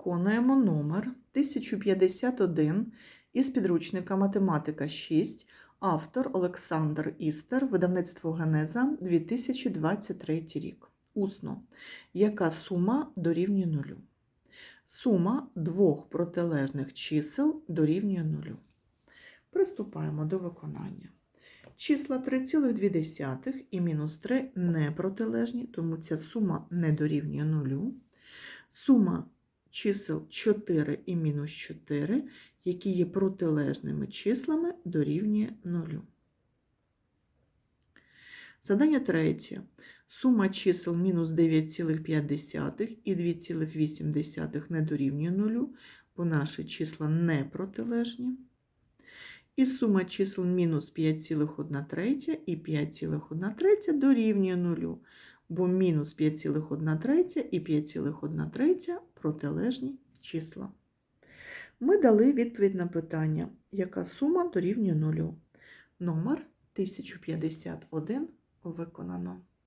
Виконуємо номер 1051 із підручника Математика 6, автор Олександр Істер, видавництво Генеза 2023 рік. Усно. Яка сума дорівнює нулю? Сума двох протилежних чисел дорівнює нулю. Приступаємо до виконання. Числа 3,2 і мінус 3 не протилежні, тому ця сума не дорівнює нулю. Сума чисел 4 і мінус 4, які є протилежними числами, дорівнює 0. Задання третє. Сума чисел мінус 9,5 і 2,8 не дорівнює 0, бо наші числа не протилежні. І сума чисел мінус 5,1 і 5,1 третя дорівнює 0, бо мінус 5,1 третя і 5,1 третя протилежні числа. Ми дали відповідь на питання, яка сума дорівнює нулю. Номер 1051 виконано.